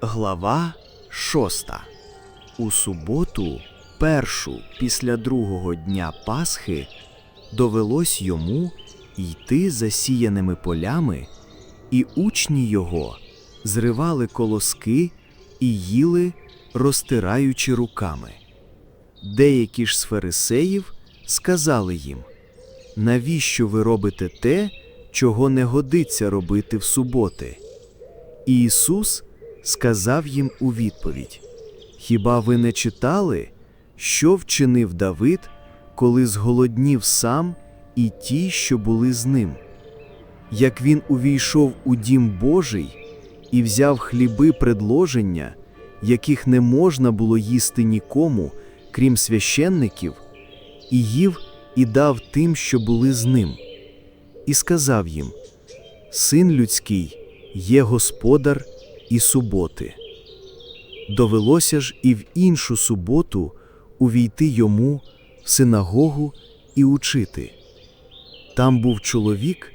Глава шоста. У суботу, першу після другого дня Пасхи, довелось йому йти засіяними полями, і учні його зривали колоски і їли, розтираючи руками. Деякі ж з фарисеїв сказали їм: Навіщо ви робите те, чого не годиться робити в суботи? І Ісус сказав їм у відповідь: Хіба ви не читали, що вчинив Давид, коли зголоднів сам і ті, що були з ним? Як він увійшов у дім Божий і взяв хліби предложення, яких не можна було їсти нікому, крім священників, і їв і дав тим, що були з ним, і сказав їм: Син людський є господар і суботи. Довелося ж і в іншу суботу увійти йому в синагогу і учити. Там був чоловік,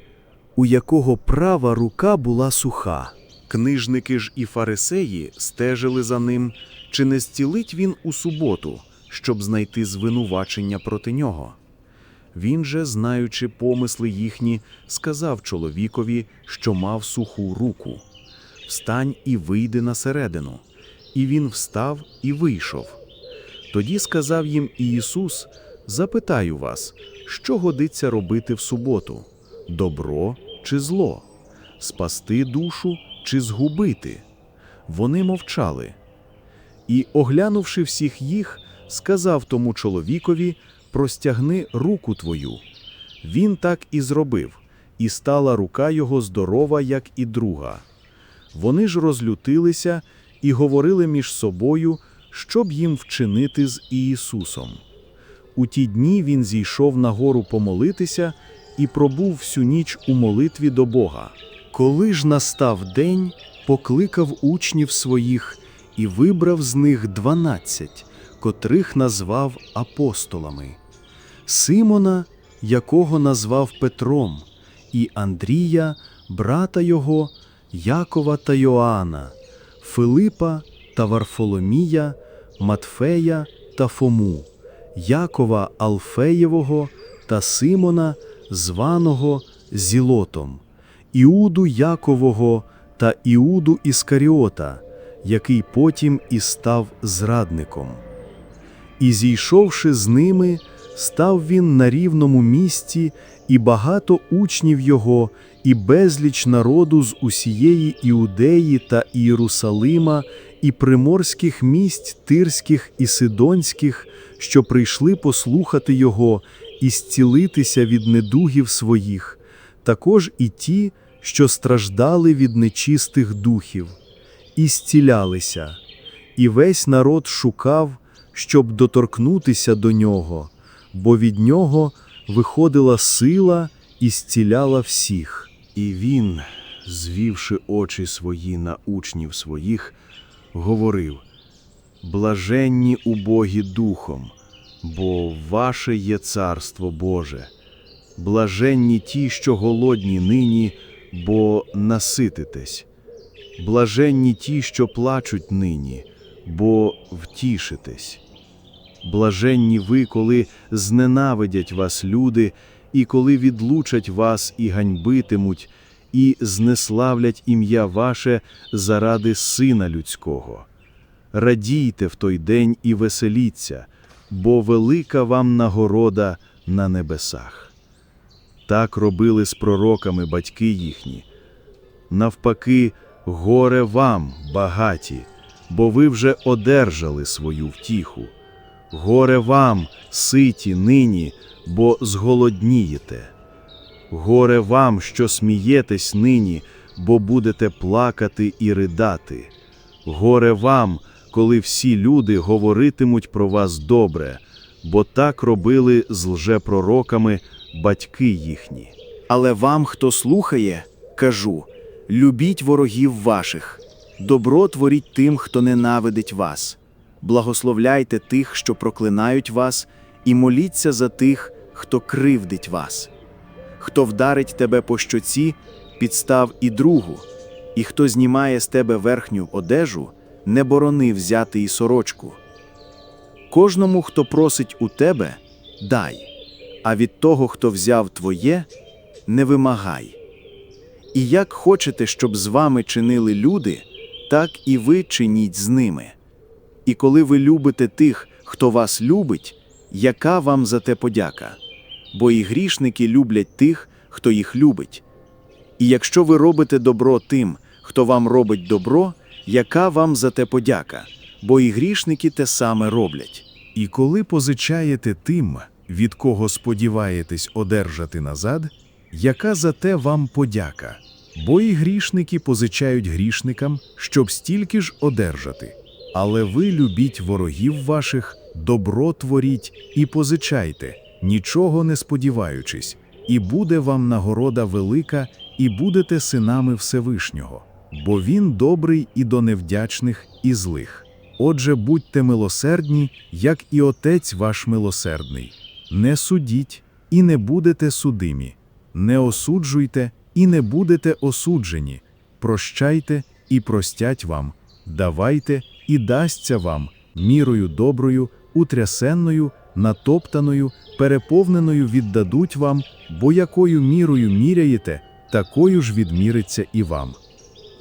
у якого права рука була суха. Книжники ж і фарисеї стежили за ним, чи не зцілить він у суботу, щоб знайти звинувачення проти нього. Він же, знаючи помисли їхні, сказав чоловікові, що мав суху руку: Встань і вийди на середину. І він встав і вийшов. Тоді сказав їм Ісус: Запитаю вас, що годиться робити в суботу: добро чи зло, спасти душу чи згубити? Вони мовчали. І, оглянувши всіх їх, сказав тому чоловікові: Простягни руку твою. Він так і зробив, і стала рука його здорова, як і друга. Вони ж розлютилися і говорили між собою, щоб їм вчинити з Ісусом. У ті дні він зійшов на гору помолитися і пробув всю ніч у молитві до Бога. Коли ж настав день, покликав учнів своїх і вибрав з них дванадцять, котрих назвав апостолами. Симона, якого назвав Петром, і Андрія, брата його, Якова та Йоанна, Филипа та Варфоломія, Матфея та Фому, Якова Алфеєвого та Симона, званого Зілотом, Іуду Якового та Іуду Іскаріота, який потім і став зрадником. І зійшовши з ними, став він на рівному місці, і багато учнів його, і безліч народу з усієї Іудеї та Ієрусалима, і приморських місць тирських і сидонських, що прийшли послухати його і зцілитися від недугів своїх, також і ті, що страждали від нечистих духів, і зцілялися, і весь народ шукав, щоб доторкнутися до нього, бо від нього виходила сила і зціляла всіх. І він, звівши очі свої на учнів своїх, говорив: Блаженні убогі духом, бо ваше є царство Боже, блаженні ті, що голодні нині, бо насититесь, блаженні ті, що плачуть нині, бо втішитесь. Блаженні ви, коли зненавидять вас люди, і коли відлучать вас і ганьбитимуть, і знеславлять ім'я ваше заради Сина Людського. Радійте в той день і веселіться, бо велика вам нагорода на небесах. Так робили з пророками батьки їхні. Навпаки, горе вам, багаті, бо ви вже одержали свою втіху. Горе вам, ситі нині, бо зголоднієте. Горе вам, що смієтесь нині, бо будете плакати і ридати. Горе вам, коли всі люди говоритимуть про вас добре, бо так робили з лжепророками батьки їхні. Але вам, хто слухає, кажу: любіть ворогів ваших, добро творіть тим, хто ненавидить вас, благословляйте тих, що проклинають вас, і моліться за тих, хто кривдить вас. Хто вдарить тебе по щоці, підстав і другу, І хто знімає з тебе верхню одежу, не борони взяти і сорочку. Кожному, хто просить у тебе, дай, а від того, хто взяв твоє, не вимагай. І як хочете, щоб з вами чинили люди, так і ви чиніть з ними. І коли ви любите тих, хто вас любить, яка вам за те подяка? Бо і грішники люблять тих, хто їх любить. І якщо ви робите добро тим, хто вам робить добро, яка вам за те подяка? Бо і грішники те саме роблять. І коли позичаєте тим, від кого сподіваєтесь одержати назад, яка за те вам подяка? Бо і грішники позичають грішникам, щоб стільки ж одержати. Але ви любіть ворогів ваших, добро творіть і позичайте, нічого не сподіваючись, і буде вам нагорода велика, і будете синами Всевишнього, бо він добрий і до невдячних, і злих. Отже, будьте милосердні, як і Отець ваш милосердний. Не судіть і не будете судимі, не осуджуйте і не будете осуджені, прощайте і простять вам, давайте і дасться вам мірою доброю, утрясенною, натоптаною, переповненою віддадуть вам, бо якою мірою міряєте, такою ж відміриться і вам.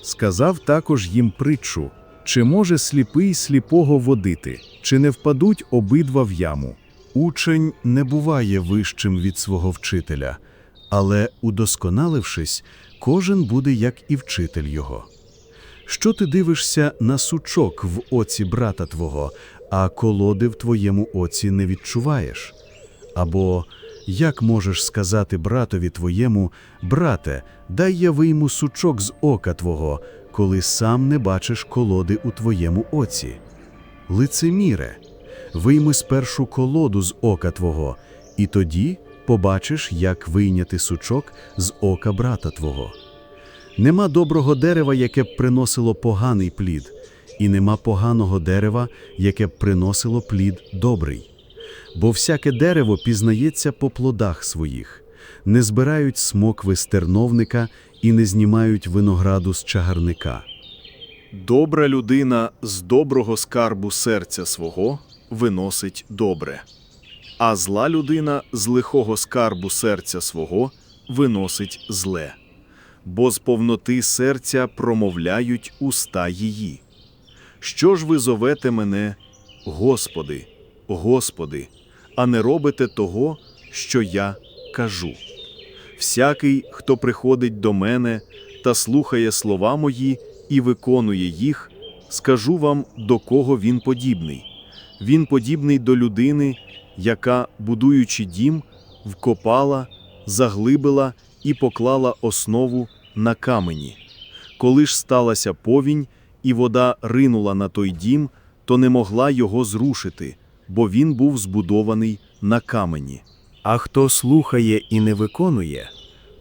Сказав також їм притчу, чи може сліпий сліпого водити, чи не впадуть обидва в яму. Учень не буває вищим від свого вчителя, але, удосконалившись, кожен буде як і вчитель його. Що ти дивишся на сучок в оці брата твого, а колоди в твоєму оці не відчуваєш? Або як можеш сказати братові твоєму, брате, дай я вийму сучок з ока твого, коли сам не бачиш колоди у твоєму оці? Лицеміре, вийми спершу колоду з ока твого, і тоді побачиш, як вийняти сучок з ока брата твого. Нема доброго дерева, яке б приносило поганий плід, і нема поганого дерева, яке б приносило плід добрий. Бо всяке дерево пізнається по плодах своїх, не збирають смокви з терновника і не знімають винограду з чагарника. Добра людина з доброго скарбу серця свого виносить добре, а зла людина з лихого скарбу серця свого виносить зле, бо з повноти серця промовляють уста її. Що ж ви зовете мене, Господи, Господи, а не робите того, що я кажу? Всякий, хто приходить до мене та слухає слова мої і виконує їх, скажу вам, до кого він подібний. Він подібний до людини, яка, будуючи дім, вкопала, заглибила і поклала основу на камені. Коли ж сталася повінь, і вода ринула на той дім, то не могла його зрушити, бо він був збудований на камені. А хто слухає і не виконує,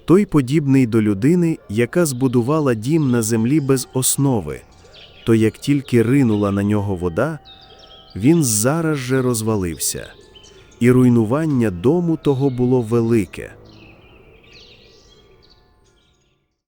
той подібний до людини, яка збудувала дім на землі без основи, то як тільки ринула на нього вода, він зараз же розвалився, і руйнування дому того було велике.